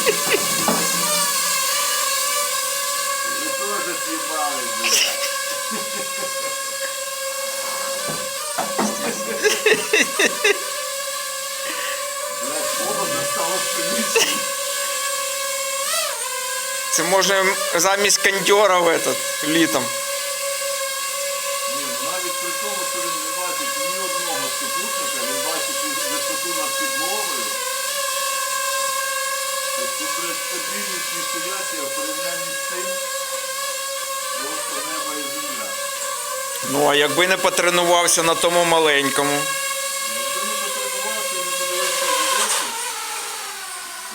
Ви теж съебались, блядь. Блядь, холодно стало в приміщенні. Це може замість кондьора в этот, літом. Ні, ну навіть при тому, що він не бачить ні одного супутника, він бачить і тут блядь, в порівнянні з цим просто небо і земля. Ну, а якби не потренувався на тому маленькому. Якби не потренувався і не подивився відоси,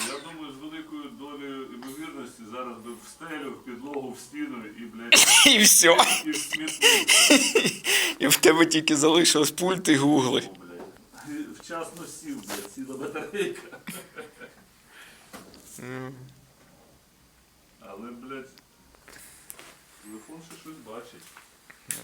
я думаю, з великою долею ймовірності зараз би в стелю, в підлогу, в стіну і, блядь, І все. і в смітник. І в тебе тільки залишилось пульт і гугли. Блядь. Вчасно сів, блядь, сіла батарейка. Але, блядь, телефон ще щось бачить.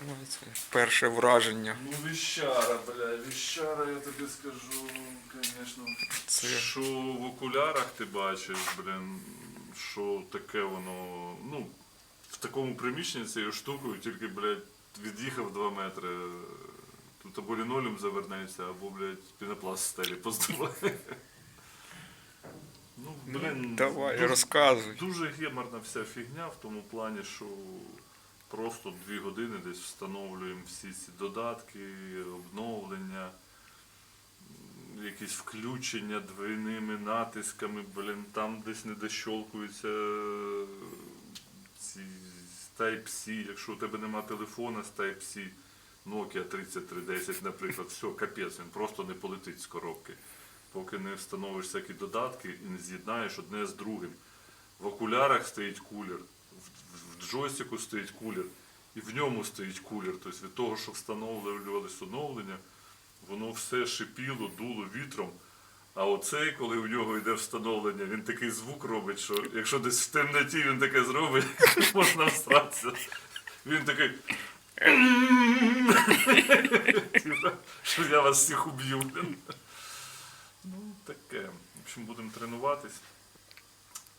Ну, це Перше враження. Ну, віщара, бля, віщара, я тобі скажу, звісно. Це- Що в окулярах ти бачиш, блін, що таке воно, ну, в такому приміщенні цією штукою, тільки, блядь, від'їхав 2 метри. Тут або лінолеум завернеться, або, блядь, пінопласт стелі поздуває. Ну, блін, Давай, дуже- розказуй. Дуже геморна вся фігня в тому плані, що просто дві години десь встановлюємо всі ці додатки, обновлення, якісь включення двойними натисками, блін, там десь не дощолкуються е, ці Type-C, якщо у тебе нема телефона з Type-C, Nokia 3310, наприклад, все, капець, він просто не полетить з коробки. Поки не встановиш всякі додатки і не з'єднаєш одне з другим. В окулярах стоїть кулер, в, джойстику стоїть кулер, і в ньому стоїть кулер. Тобто від того, що встановлювалися оновлення, воно все шипіло, дуло вітром. А оцей, коли в нього йде встановлення, він такий звук робить, що якщо десь в темноті він таке зробить, можна всратися. Він такий. Що я вас всіх уб'ю. Таке. В общем, будемо тренуватись.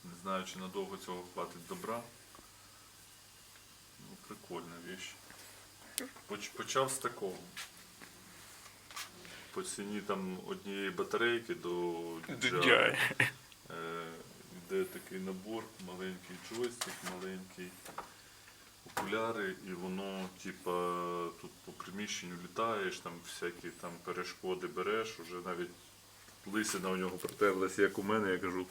Не знаю, чи надовго цього хватить добра. Ну, прикольна віч. Поч- Почав з такого. По ціні там однієї батарейки до DJI. Е, Йде такий набор, маленький джойстик, маленький окуляри, і воно, типа, тут по приміщенню літаєш, там всякі там перешкоди береш, уже навіть лисина у нього притерлася, як у мене, я кажу,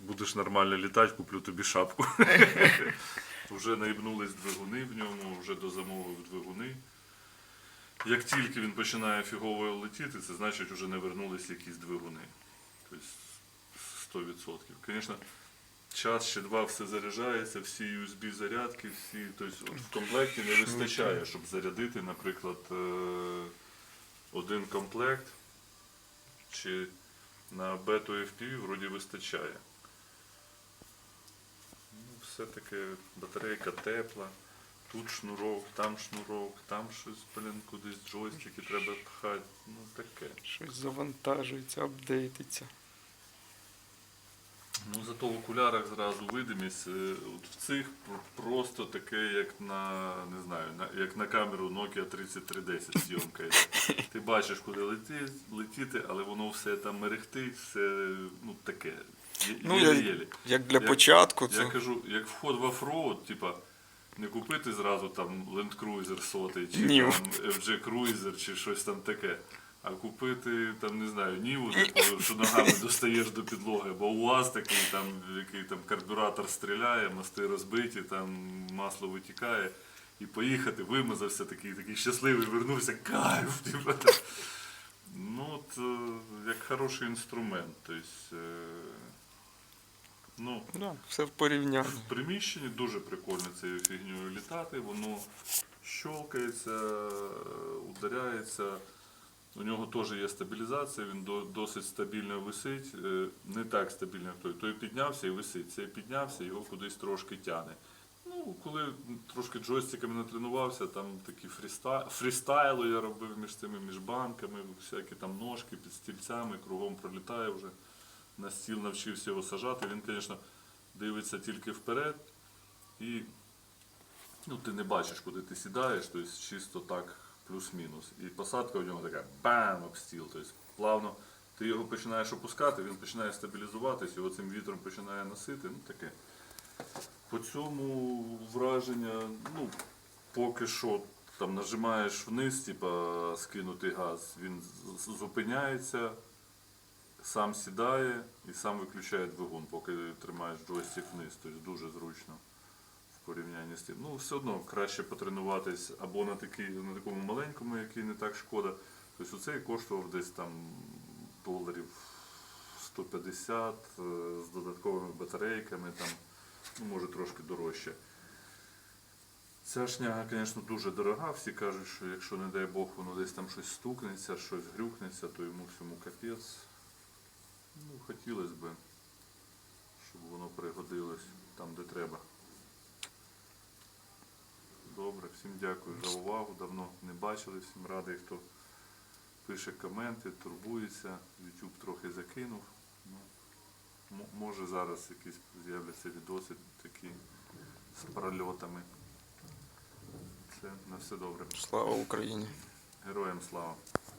будеш нормально літати, куплю тобі шапку. Вже наїбнулись двигуни в ньому, вже дозамовив двигуни. Як тільки він починає фігово летіти, це значить вже не вернулись якісь двигуни. Тобто 100%. Звісно, час ще два все заряджається, всі USB зарядки, всі, тобто от в комплекті не вистачає, щоб зарядити, наприклад, е, один комплект чи на бету FPV вроді вистачає. Ну, все-таки батарейка тепла, тут шнурок, там шнурок, там щось, блін, кудись джойстики треба пхати. Ну таке. Щось завантажується, апдейтиться. Ну зато в окулярах зразу видимість. е, От в цих просто таке, як на не знаю, на, як на камеру Nokia 3310 зйомка. йде. Ти бачиш, куди лети, летіти, але воно все там мерехтить, все ну таке. є- Ну, я- єлі-єлі. Як для Я- початку, Я це кажу, як вход в оффроуд, типа, не купити зразу там Land Cruiser сотий, чи Ні. там FJ Cruiser, чи щось там таке. А купити там, не знаю, ніву, таку, що ногами достаєш до підлоги, бо УАЗ такий, там, який там карбюратор стріляє, мости розбиті, там масло витікає. І поїхати, вимазався такий, такий щасливий, вернувся, кайф. Типу. Ну, от, е, як хороший інструмент. Тобто, е, ну, да, все в порівнянні. в приміщенні дуже прикольно цією фігньою літати, воно щолкається, ударяється. У нього теж є стабілізація, він досить стабільно висить. Е, Не так стабільно, як той. Той піднявся і висить. Цей піднявся, його кудись трошки тяне. Ну, коли трошки джойстиками натренувався, там такі фріста... фрістайли я робив між цими, між банками, всякі там ножки під стільцями, кругом пролітає вже. на стіл навчився його сажати. Він, звісно, дивиться тільки вперед і ну, ти не бачиш, куди ти сідаєш, тобто чисто так плюс-мінус. І посадка у нього така бам об стіл. Тобто плавно ти його починаєш опускати, він починає стабілізуватись, його цим вітром починає носити. Ну таке. По цьому враження, ну, поки що там нажимаєш вниз, типа скинути газ, він зупиняється, сам сідає і сам виключає двигун, поки тримаєш джойстик вниз. Тобто дуже зручно порівнянні. Ну, все одно краще потренуватись або на, такі, на такому маленькому, який не так шкода. Тобто оцей коштував десь там доларів 150 е, з додатковими батарейками, там, ну, може трошки дорожче. Ця шняга, звісно, дуже дорога. Всі кажуть, що якщо, не дай Бог, воно десь там щось стукнеться, щось грюкнеться, то йому всьому капець. Ну, хотілося б, щоб воно пригодилось там, де треба. Добре, всім дякую за увагу. Давно не бачили, всім радий, хто пише коменти, турбується. YouTube трохи закинув. Ну, може зараз якісь з'являться відоси такі з прольотами. Це на все добре. Слава Україні! Героям слава!